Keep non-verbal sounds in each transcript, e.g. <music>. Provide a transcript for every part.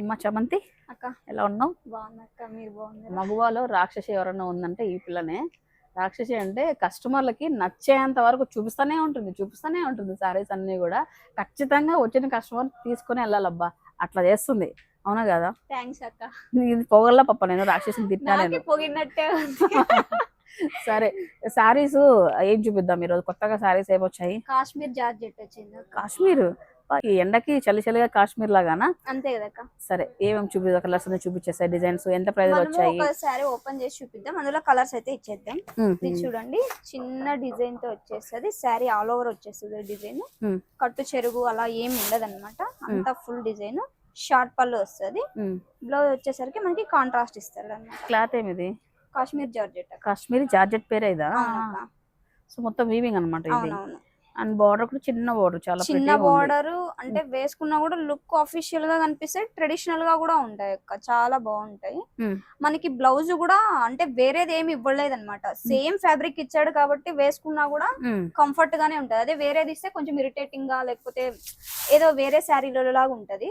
ఏమ్మా చమంతి? అక్క. ఎలా ఉన్నావు? బాగున్నా అక్క మీరు బాగున్నారు? మగువలో రాక్షసి ఎవరైనా ఉందంటే ఈ పిల్లనే. రాక్షసి అంటే కస్టమర్లకి నచ్చేంత వరకు చూపిస్తూనే ఉంటుంది చూపిస్తూనే ఉంటుంది సారీస్ అన్ని కూడా. ఖచ్చితంగా వచ్చిన కస్టమర్ తీసుకొని వెళ్ళాలబ్బా అట్లా చేస్తుంది. అవునా కదా? థ్యాంక్స్ అక్క. ఇది పొగల్లా పప్ప నేను రాక్షసిని తిట్టా నాకే నేను. పొగినట్టే. <laughs> సరే సారీస్ ఏం చూపిద్దాం ఈరోజు? కొత్తగా సారీస్ ఏమొచ్చాయి కాశ్మీర్ జార్జెట్ వచ్చింది. కాశ్మీర్? ఈ ఎండకి చలి చలిగా కాశ్మీర్ లాగానా? అంతే కదక్క సరే ఏమేమి చూపిద్దాం కలర్స్ అన్ని డిజైన్స్ ఎంత ప్రైస్ వచ్చాయి? ఒకసారి ఓపెన్ చేసి చూపిద్దాం అందులో కలర్స్ అయితే ఇచ్చేద్దాం. ఇది చూడండి చిన్న డిజైన్తో వచ్చేస్తుంది శారీ ఆల్ ఓవర్ వచ్చేస్తుంది డిజైన్. కట్టు చెరుగు అలా ఏం ఉండదు అనమాట అంతా ఫుల్ డిజైన్ షార్ట్ పళ్ళు వస్తుంది. బ్లౌజ్ వచ్చేసరికి మనకి కాంట్రాస్ట్ ఇస్తారు అనమాట క్లాత్ ఏమిది? కాశ్మీర్ జార్జెట్ కాశ్మీరీ జార్జెట్ పేరే ఇదా. సో మొత్తం వీవింగ్ అనమాట ఇది. అవునవును. అండ్ బార్డర్ కూడా చిన్న బార్డర్ చాలా చిన్న. బార్డర్ అంటే వేసుకున్నా కూడా లుక్ అఫీషియల్గా కనిపిస్తాయి ట్రెడిషనల్గా కూడా ఉంటాయి అక్క చాలా బాగుంటాయి. మనకి బ్లౌజ్ కూడా అంటే వేరేది ఏమి ఇవ్వలేదు అనమాట సేమ్ ఫ్యాబ్రిక్ ఇచ్చాడు కాబట్టి వేసుకున్నా కూడా కంఫర్ట్ గానే ఉంటది. అదే వేరేది ఇస్తే కొంచెం ఇరిటేటింగ్గా లేకపోతే ఏదో వేరే శారీలో లాగా ఉంటది.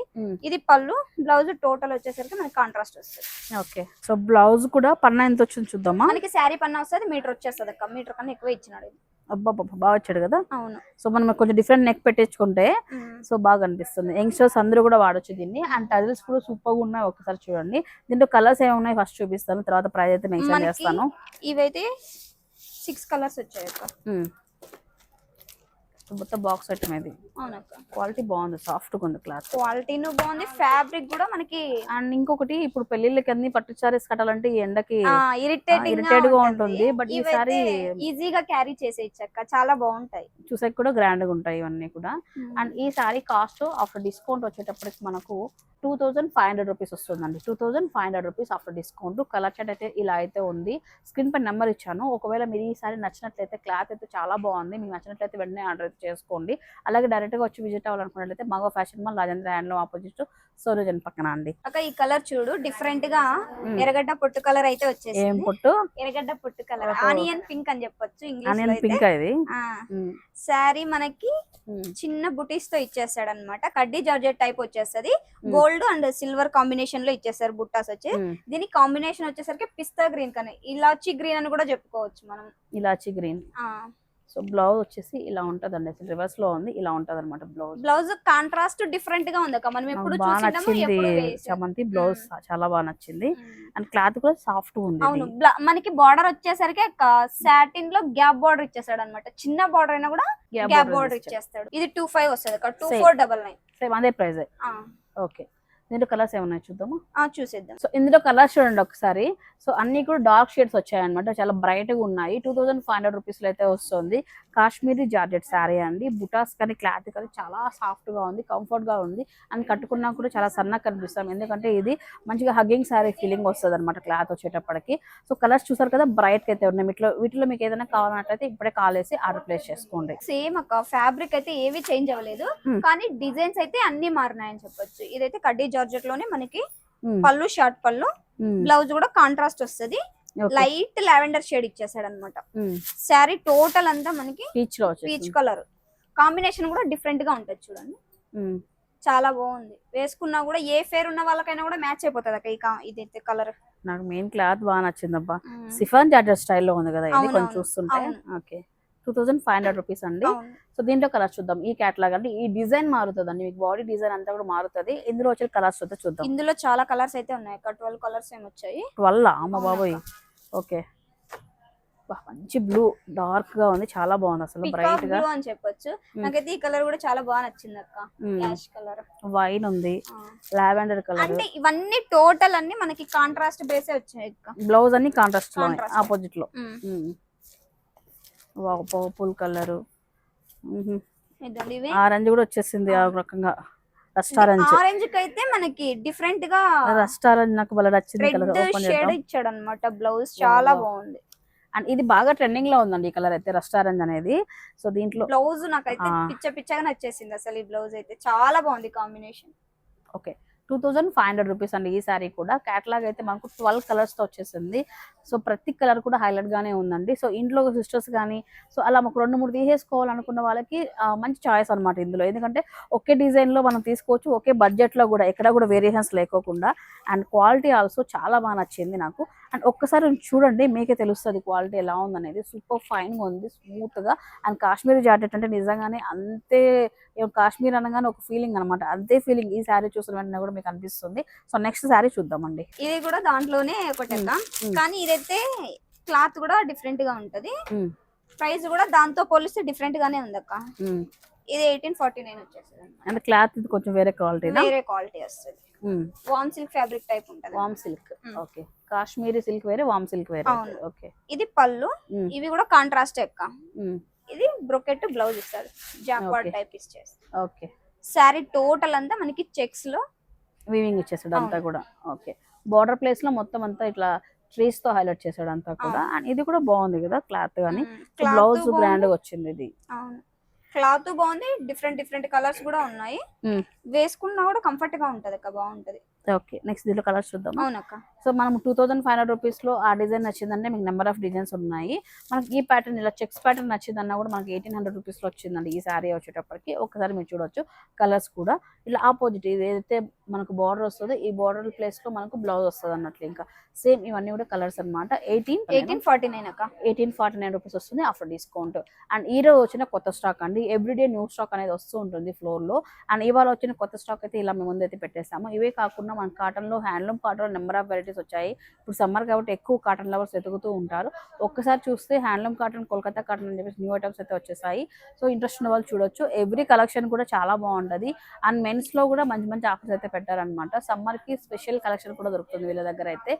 ఇది పళ్ళు బ్లౌజ్ టోటల్ వచ్చేసరికి మనకి కాంట్రాస్ట్ వస్తుంది. ఓకే. సో బ్లౌజ్ కూడా పన్నా ఎంత వచ్చింది చూద్దామా? మనకి శారీ పన్న వస్తుంది మీటర్ వచ్చేస్తుంది అక్క. మీటర్ కన్నా ఎక్కువ ఇచ్చినాడు బాగా వచ్చాడు కదా? అవును. సో మనం కొంచెం డిఫరెంట్ నెక్ పెట్టించుకుంటే. సో బాగా అనిపిస్తుంది. యంగ్స్టర్స్ అందరూ కూడా వాడొచ్చు దీన్ని. అండ్ టజిల్స్ కూడా సూపర్గా ఉన్నాయి ఒకసారి చూడండి. దీంట్లో కలర్స్ ఏమున్నాయి ఫస్ట్ చూపిస్తాను. తర్వాత ప్రైస్ అయితే మెన్షన్ చేస్తాను. ఇవైతే సిక్స్ కలర్స్ వచ్చాయి మొత్తం బాక్స్ ఐటమ్ ఇది అవునక్క. క్వాలిటీ బాగుంది సాఫ్ట్గా ఉంది క్లాత్. క్వాలిటీను బాగుంది ఫ్యాబ్రిక్ కూడా మనకి అండ్ ఇంకొకటి ఇప్పుడు పెళ్ళిళ్ళకి అన్ని పట్టు సారీస్ కట్టాలంటే ఈ ఎండకి irritate గా ఉంటుంది. But ఈసారి ఈజీగా క్యారీ చేసేయచ్చక్క చాలా బాగుంటాయి. చూసాక కూడా గ్రాండ్గా ఉంటాయి ఇవన్నీ కూడా. అండ్ ఈ సారీ కాస్ట్ ఆఫ్టర్ డిస్కౌంట్ వచ్చేటప్పటికి మనకు two thousand five hundred rupees వస్తుందండి. Two thousand five hundred rupees after discount. Colour chat అయితే ఇలా అయితే ఉంది. స్క్రీన్ పై నెంబర్ ఇచ్చాను. ఒకవేళ మీరు ఈ సారీ నచ్చినట్లయితే క్లాత్ అయితే చాలా బాగుంది. మీకు నచ్చినట్లయితే వెంటనే ఆర్డర్ చేసుకోండి. అలాగే డైరెక్ట్గా వచ్చి విజిట్ అవ్వాలనుకున్నట్లయితే మగ fashion mall Rajendra handloom opposite సోరోజన్ పక్కన అండి. అక్క ఈ కలర్ చూడు డిఫరెంట్గా ఎర్రగడ్డ పొట్టు కలర్ అయితే ఏం వచ్చేసింది పొట్టు? ఎర్రగడ్డ పొట్టు కలర్. ఆనియన్ పింక్ అని చెప్పొచ్చు ఇంగ్లీష్ ఆనియన్ పింక్ ఇది? శారీ మనకి చిన్న బుటీస్తో ఇచ్చేస్తాడు అనమాట కడ్డీ జార్జెట్ టైప్ వచ్చేస్తది. గోల్డ్ అండ్ సిల్వర్ కాంబినేషన్లో ఇచ్చేస్తారు బుట్టాస్ వచ్చి. దీని కాంబినేషన్ వచ్చేసరికి పిస్తా గ్రీన్ కానీ ఇలాచి గ్రీన్ అని కూడా చెప్పుకోవచ్చు మనం. ఇలాచి గ్రీన్. సో బ్లౌజ్ వచ్చేసి ఇలా ఉంటదండి. అసలు రివర్స్లో ఉంది ఇలా ఉంటది అనమాట బ్లౌజ్. బ్లౌజ్ కాంట్రాస్ట్ డిఫరెంట్గా ఉంది అక్క. మనం ఎప్పుడు నచ్చింది. చమంతి బ్లౌజ్ చాలా బాగా నచ్చింది. అండ్ క్లాత్ కూడా సాఫ్ట్ ఉంది అవును. మనకి బార్డర్ వచ్చేసరికి సాటిన్లో గ్యాప్ బార్డర్ ఇచ్చేస్తాడు అనమాట చిన్న బార్డర్ అయినా కూడా గ్యాప్ బార్డర్. ఇచ్చేస్తాడు. ఇది టూ ఫైవ్ వస్తుంది అక్క. Two. Four double nine same అదే ప్రైస్ ఓకే దీంట్లో కలర్స్ ఏమున్నాయి చూద్దాము? చూసేద్దాం. సో ఇందులో కలర్స్ చూడండి ఒకసారి. సో అన్ని కూడా డార్క్ షేడ్స్ వచ్చాయన్నమాట. చాలా బ్రైట్గా ఉన్నాయి. టూ థౌసండ్ ఫైవ్ హండ్రెడ్ రూపీస్లో అయితే వస్తుంది. కాశ్మీరీ జార్జెట్ శారీ అండి. బుటాస్ కానీ క్లాత్ కానీ చాలా సాఫ్ట్గా ఉంది కంఫర్ట్గా ఉంది. అండ్ కట్టుకున్నా కూడా చాలా సన్నగా కనిపిస్తాం. ఎందుకంటే ఇది మంచిగా హగ్గింగ్ శారీ ఫీలింగ్ వస్తుంది అనమాట క్లాత్ వచ్చేటప్పటికి. సో కలర్స్ చూసారు కదా బ్రైట్ అయితే ఉన్నాయి. వీటిలో వీటిలో మీకు ఏదైనా కావాలన్నట్లయితే ఇప్పుడే కాల్ చేసి ఆర్డర్ ప్లేస్ చేసుకోండి. సేమ్ అక్క. ఫ్యాబ్రిక్ అయితే ఏవి చేంజ్ అవ్వలేదు. Hmm. కానీ డిజైన్స్ అయితే అన్ని మారినాయని చెప్పొచ్చు. ఇదైతే కడ్డీ జార్జెట్లోనే మనకి పళ్ళు షార్ట్ పళ్ళు బ్లౌజ్ కూడా కాంట్రాస్ట్ వస్తది. లైట్ లావెండర్ షేడ్ ఇచ్చేసాడు అనమాట శారీ టోటల్ అంతా మనకి పీచ్ పీచ్ కలర్. కాంబినేషన్ కూడా డిఫరెంట్గా ఉంటది చూడండి. చాలా బాగుంది. వేసుకున్నా కూడా ఏ ఫేర్ ఉన్న వాళ్ళకైనా కూడా మ్యాచ్ అయిపోతుంది అక్క ఇదైతే కలర్ నాకు మెయిన్ క్లాత్ బాగా నచ్చిందబ్బా. సిఫాన్ జార్జెట్ స్టైల్లో ఉంది కదా ఇది కొంచెం చూస్తుంటే. Okay. Two thousand five hundred rupees అండి. సో దీంట్లో కలర్స్ చూద్దాం. ఈ క్యాట్లాగ్ అంటే ఈ డిజైన్ మారుతుంది అండి మీకు బాడీ డిజైన్ అంతా కూడా మారుతుంది. ఇందులో వచ్చే కలర్స్ వస్తే చూద్దాం. ఇందులో చాలా కలర్స్ అయితే ఉన్నాయి. ట్వెల్వ్ కలర్స్ ఏమి వచ్చాయి? వల్ల అమ్మ. బాబోయ్. ఓకే. మంచి బ్లూ డార్క్గా ఉంది. చాలా బాగుంది అసలు బ్రైట్గా అని చెప్పొచ్చు. నాకైతే ఈ కలర్ కూడా చాలా బాగా నచ్చింది అక్క. Ash colour. వైన్ ఉంది. Lavender colour. అంటే ఇవన్నీ టోటల్ అన్ని మనకి కాంట్రాస్ట్ బేసే వచ్చాయి బ్లౌజ్ అన్ని కాంట్రాస్ట్. ఆపోజిట్లో పర్పుల్ కలర్. ఆరెంజ్ కూడా వచ్చేసింది ఆ రకంగా. రెస్టారెంట్. ఆరెంజ్ అయితే మనకి డిఫరెంట్గా రెస్టారెంట్ నాకు భలే నచ్చింది కలర్. ఓపెన్ షేడ్ ఇచ్చాడు అనమాట బ్లౌజ్ చాలా. బాగుంది. అండ్ ఇది బాగా ట్రెండింగ్లో ఉందండి ఈ కలర్ అయితే రెస్టారెంట్ అనేది. సో దీంట్లో బ్లౌజ్ నాకైతే. పిచ్చ పిచ్చగా నచ్చేసింది అసలు ఈ బ్లౌజ్ అయితే. చాలా బాగుంది combination okay two thousand five hundred rupees అండి ఈ శారీ కూడా. క్యాటలాగ్ అయితే మనకు ట్వెల్వ్ కలర్స్తో వచ్చేసింది. సో ప్రతి కలర్ కూడా హైలైట్గానే ఉందండి. సో ఇంట్లో సిస్టర్స్ కానీ సో అలా మాకు రెండు మూడు తీసేసుకోవాలనుకున్న వాళ్ళకి మంచి చాయిస్ అనమాట ఇందులో. ఎందుకంటే ఒకే డిజైన్లో మనం తీసుకోవచ్చు ఒకే బడ్జెట్లో కూడా ఎక్కడ కూడా వేరియేషన్స్ లేకోకుండా. అండ్ క్వాలిటీ ఆల్సో చాలా బాగా నచ్చింది నాకు. అండ్ ఒక్కసారి చూడండి మీకే తెలుస్తుంది క్వాలిటీ ఎలా ఉందనేది. సూపర్ ఫైన్గా ఉంది స్మూత్గా. అండ్ కాశ్మీరీ జాకెట్ అంటే నిజంగానే అంతే కాశ్మీర్ అనగానే ఒక ఫీలింగ్ అనమాట అంతే ఫీలింగ్ ఈ శారీ చూసిన వెంటనే కూడా మీకు అనిపిస్తుంది. సో నెక్స్ట్ శారీ చూద్దామండి. ఇది కూడా దాంట్లోనే ఒకటి. కానీ ఇదైతే క్లాత్ కూడా డిఫరెంట్గా ఉంటది. ప్రైస్ కూడా దాంతో పోలిస్తే డిఫరెంట్ గానే ఉంది అక్క. ఇది ఎయిటీన్ ఫార్టీ నైన్ వచ్చేస్తుంది. అంటే క్లాత్ ఇది కొంచెం వేరే క్వాలిటీ వేరే క్వాలిటీ వస్తుంది. వామ్ సిల్క్ ఫ్యాబ్రిక్ టైప్ ఉంటది. వామ్ సిల్క్. ఓకే. కాశ్మీరీ సిల్క్ వేరే వామ్ సిల్క్ వేరే. ఓకే. ఇది పళ్ళు. ఇవి కూడా కాంట్రాస్ట్ ఎక్క. ఇది బ్రొకెట్ బ్లౌజ్ ఇస్తారు. జాక్వార్డ్. టైప్ ఇచ్చేసి ఓకే. శారీ టోటల్ అంతా మనకి చెక్స్లో వీవింగ్ ఇచ్చేసాడు అంతా. కూడా. ఓకే. బార్డర్ ప్లేస్లో మొత్తం అంతా ఇట్లా ట్రీస్తో హైలైట్ చేసాడు అంతా కూడా. అండ్ ఇది కూడా బాగుంది కదా క్లాత్ గానీ. బ్లౌజ్ గ్రాండ్ వచ్చింది ఇది. క్లాత్ బాగుంది. డిఫరెంట్ డిఫరెంట్ కలర్స్ కూడా ఉన్నాయి. వేసుకున్నా కూడా కంఫర్ట్గా ఉంటది అక్క బాగుంటది. ఓకే నెక్స్ట్ దీంట్లో కలర్స్ చూద్దాం అవునక్క. సో మనం టూ థౌసండ్ ఫైవ్ హండ్రెడ్ రూపీస్లో ఆ డిజైన్ నచ్చిందంటే మీకు నెంబర్ ఆఫ్ డిజైన్స్ ఉన్నాయి. మనకి ఈ ప్యాటర్న్ ఇలా చెక్స్ ప్యాటర్న్ నచ్చిందన్నా కూడా మనకి ఎయిటీన్ హండ్రెడ్ రూపీస్లో వచ్చిందండి ఈ శారీ వచ్చేటప్పటికి. ఒకసారి మీరు చూడొచ్చు కలర్స్ కూడా. ఇలా ఆపోజిట్ ఇది ఏదైతే మనకు బార్డర్ వస్తుందో ఈ బార్డర్ ప్లేస్లో మనకు బ్లౌజ్ వస్తుంది అన్నట్లు ఇంకా. సేమ్ ఇవన్నీ కూడా కలర్స్ అన్నమాట. ఎయిటీన్ ఎయిటీన్ ఫార్టీ నైన్ అక్క. ఎయిటీన్ ఫార్టీ నైన్ రూపీస్ వస్తుంది ఆఫ్టర్ డిస్కౌంట్ అండ్ ఈ రోజు వచ్చిన కొత్త స్టాక్ అండి. ఎవ్రీడే న్యూ స్టాక్ అనేది వస్తూ ఉంటుంది ఫ్లోర్లో. అండ్ ఇవాళ వచ్చిన కొత్త స్టాక్ అయితే ఇలా మేము ముందైతే పెట్టేస్తాము. ఇవే కాకుండా మన కాటన్లో handloom cotton number of varieties వచ్చాయి. ఇప్పుడు సమ్మర్ కాబట్టి ఎక్కువ కాటన్ లవర్స్ వెతుకుతూ ఉంటారు. ఒక్కసారి చూస్తే హ్యాండ్లూమ్ కాటన్ కోల్కతా కాటన్ అని చెప్పేసి న్యూ ఐటమ్స్ అయితే వచ్చేసాయి. సో ఇంట్రెస్ట్ ఉన్న వాళ్ళు చూడొచ్చు. ఎవ్రీ కలెక్షన్ కూడా చాలా బాగుంటది. అండ్ మెన్స్లో కూడా మంచి మంచి ఆఫర్స్ అయితే పెట్టారనమాట సమ్మర్కి స్పెషల్ కలెక్షన్ కూడా దొరుకుతుంది వీళ్ళ దగ్గర అయితే.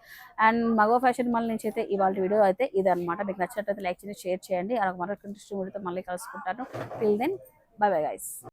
అండ్ మగవ ఫ్యాషన్ మాల్ నుంచి అయితే ఇవాళ వీడియో అయితే ఇదనమాట మీకు నచ్చినట్లయితే లైక్ చేసి షేర్ చేయండి. అలాగే మరొక ఇంట్రెస్టింగ్ వీడియోతో మళ్ళీ కలుసుకుంటాను. Till then bye bye guys